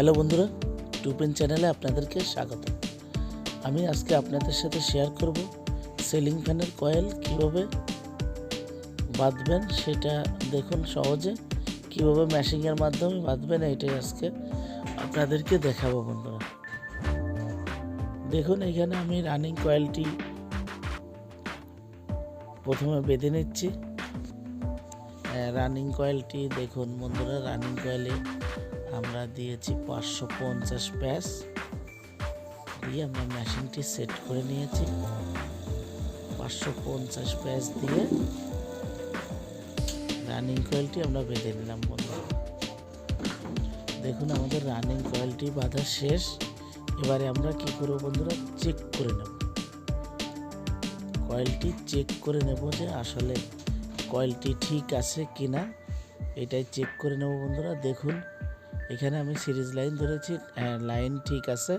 Hello বন্ধুরা, টুপেন চ্যানেলে আপনাদেরকে স্বাগত। আমি আজকে আপনাদের সাথে শেয়ার করব সিলিং ফ্যানের কয়েল কীভাবে বাঁধবেন সেটা দেখুন সহজে। কীভাবে ম্যাশিংয়ের মাধ্যমে বাঁধবেন এটাই আজকে আপনাদেরকে দেখাবো বন্ধুরা। দেখুন, এখানে আমি রানিং কয়েলটি প্রথমে বেঁধে নিচ্ছি। রানিং কয়েলটি দেখুন বন্ধুরা রানিং কয়েলে আমরা দিয়েছি পাঁচশো পঞ্চাশ প্যাস দিয়ে আমরা মেশিনটি সেট করে নিয়েছি। পাঁচশো পঞ্চাশ প্যাস দিয়ে রানিং কয়েলটি আমরা বেঁধে নিলাম বন্ধুরা। দেখুন আমাদের রানিং কয়েলটি বাঁধা শেষ। এবারে আমরা কি করব বন্ধুরা? চেক করে নেব। কয়েলটি চেক করে নেব যে আসলে কয়েলটি ঠিক আছে কি না এটাই চেক করে নেব বন্ধুরা। দেখুন এখানে আমি সিরিজ লাইন ধরেছি লাইন ঠিক আছে,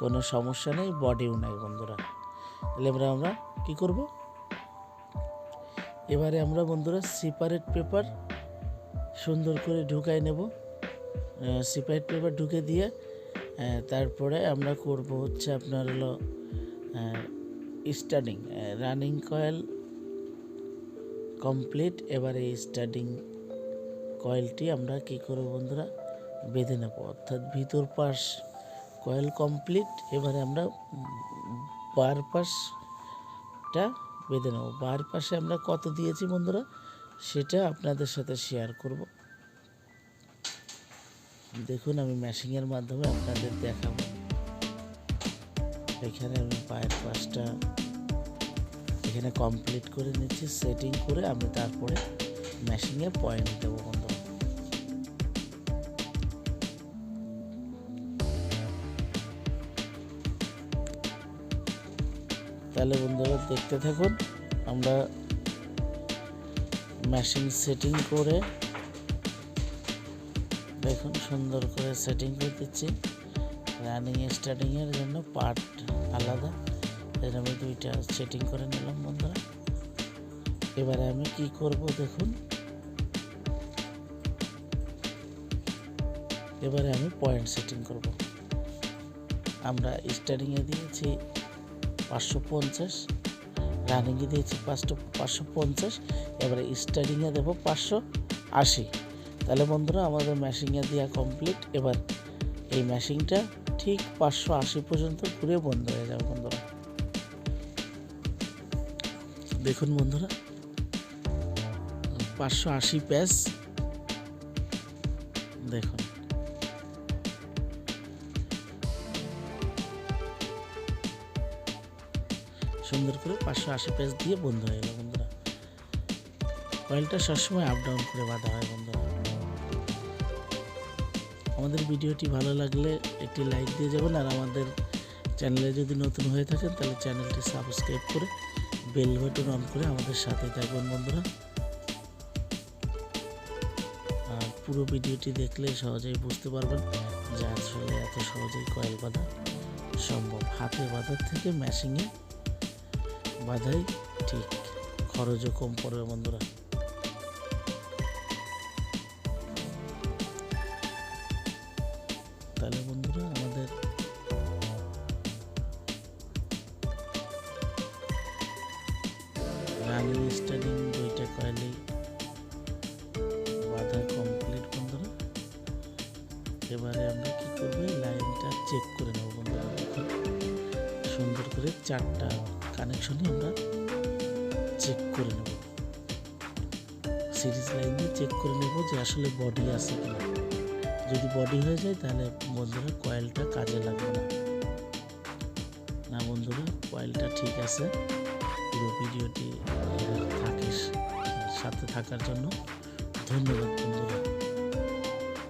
কোনো সমস্যা নেই, বডিও নাই বন্ধুরা। তাহলে এবারে আমরা কি করব? এবারে আমরা বন্ধুরা সিপারেট পেপার সুন্দর করে ঢুকাই নেব। সিপারেট পেপার ঢুকে দিয়ে তারপরে আমরা করব হচ্ছে আপনার হলো স্টার্টিং রানিং কয়েল কমপ্লিট এবারে স্টার্টিং কয়েলটি আমরা কি করব বন্ধুরা? বেঁধে নেব। অর্থাৎ ভিতর পাশ কয়েল কমপ্লিট, এবারে আমরা বার পাশটা বেঁধে নেব। বার পাশে আমরা কত দিয়েছি বন্ধুরা? সেটা আপনাদের সাথে শেয়ার করব। দেখুন, আমি ম্যাশিংয়ের মাধ্যমে আপনাদের দেখাবো। এখানে আমি পায়ের পাশটা এখানে কমপ্লিট করে নিচ্ছি। সেটিং করে আমি তারপরে ম্যাশিংয়ে পয়েন্ট দেবো বন্ধু তাহলে বন্ধুরা দেখতে থাকুন, আমরা মেশিন সেটিং করে দেখুন সুন্দর করে সেটিং করে দিচ্ছি। রানিং স্টার্টিংয়ের জন্য পার্ট আলাদা। এর আমি দুইটা সেটিং করে নিলাম বন্ধুরা। এবারে আমি কি করব দেখুন। এবারে আমি পয়েন্ট সেটিং করব। আমরা স্টার্টিংয়ে দিয়েছি পাঁচশো পঞ্চাশ রানিংয়ে দিয়েছি পাঁচশো পাঁচশো পঞ্চাশ, এবারে স্টার্টিংয়ে দেবো পাঁচশো আশি। তাহলে বন্ধুরা আমাদের ম্যাশিংয়ে দেওয়া কমপ্লিট এবার এই ম্যাশিংটা ঠিক পাঁচশো আশি পর্যন্ত ঘুরে বন্ধ হয়ে যাবে বন্ধুরা। দেখুন বন্ধুরা, পাঁচশো আশি প্যাচ। দেখুন। সুন্দর করে পাঁচশো আশি পেজ দিয়ে বন্ধ হয়ে গেল বন্ধুরা। কয়েলটা সবসময় আপ ডাউন করে বাঁধা হয় বন্ধুরা। আমাদের ভিডিওটি ভালো লাগলে একটি লাইক দিয়ে যাবেন আর আমাদের চ্যানেলে যদি নতুন হয়ে থাকেন তাহলে চ্যানেলটি সাবস্ক্রাইব করে বেল বাটন অন করে আমাদের সাথে থাকবেন বন্ধুরা। আর পুরো ভিডিওটি দেখলে সহজেই বুঝতে পারবেন যে আসলে এত সহজেই কয়েল বাঁধা সম্ভব। হাতে বাঁধার থেকে মেশিংয়ে বাধাই ঠিক। খরচও কম পড়বে বন্ধুরা। তাহলে বন্ধুরা আমাদের রানিং স্টার্টিং দুইটা কয়েলেই বাধা কমপ্লিট বন্ধুরা। এবারে আমরা কি করব? লাইনটা চেক করে নেব বন্ধুরা। সুন্দর করে চারটা কানেকশনই আমরা চেক করে নেব। সিরিজ লাইন দিয়ে চেক করে নেব যে আসলে বডি আছে কিনা। যদি বডি হয়ে যায় তাহলে বন্ধুরা কয়েলটা কাজে লাগবে না। না বন্ধুরা কয়েলটা ঠিক আছে। পুরো ভিডিওটি থাকে সাথে থাকার জন্য ধন্যবাদ বন্ধুরা।